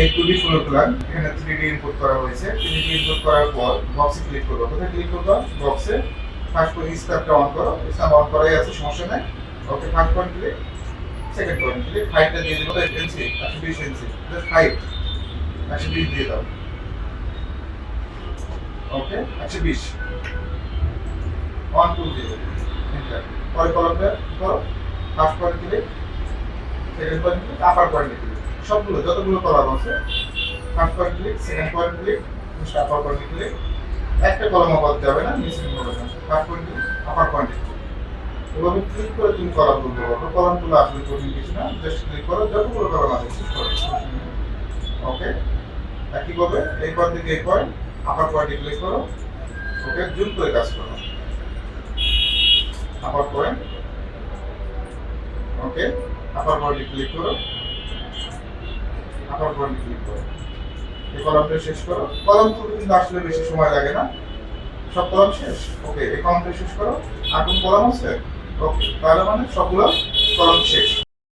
এই two D floor plan এখানে three D input করা হয়েছে। থ্রি ডি ইনপুট করার পর বক্সে ক্লিক করব। কোথায় ক্লিক করব? বক্সে ফার্স্ট করে স্ট্যাপটা অন করো। স্ট্যাপ অন করাই আছে, সমস্যা নেই। Okay first point click second point click হাইটটা দিয়ে দেবো ইঞ্চি একশো বিশ জাস্ট হাইট একশো বিশ দিয়ে দাও। ওকে একশো বিশ। অন টু দিয়ে দেবো. পরে কলমটা করো। First point click second point click upper point click সবগুলো, যতগুলো কলাম আছে first point click second point click upper point click একটা কলম বাদ যাবে না মিসিং হবে না। First point click upper point click এভাবে ক্লিক করে তুমি কলাম তুলতে পারো। কলামগুলো আসলে কঠিন কিছু না জাস্ট ক্লিক করো, যতগুলো কলাম আছে শেষ করো। ওকে একইভাবে এই পয়েন্ট থেকে এই পয়েন্ট আপার পয়েন্টে ক্লিক করো। ওকে জুম করে কাজ করো। আপার পয়েন্ট ওকে আপার পয়েন্টে ক্লিক করো। আপার পয়েন্টে ক্লিক করো। কলামটা শেষ করো। কলম তুলতে কিন্তু আসলে বেশি সময় লাগে না। সব কলম শেষ? ওকে এই কলামটা শেষ করো। আর কলাম আছে? ওকে তাহলে মানে সবগুলো কলম শেষ।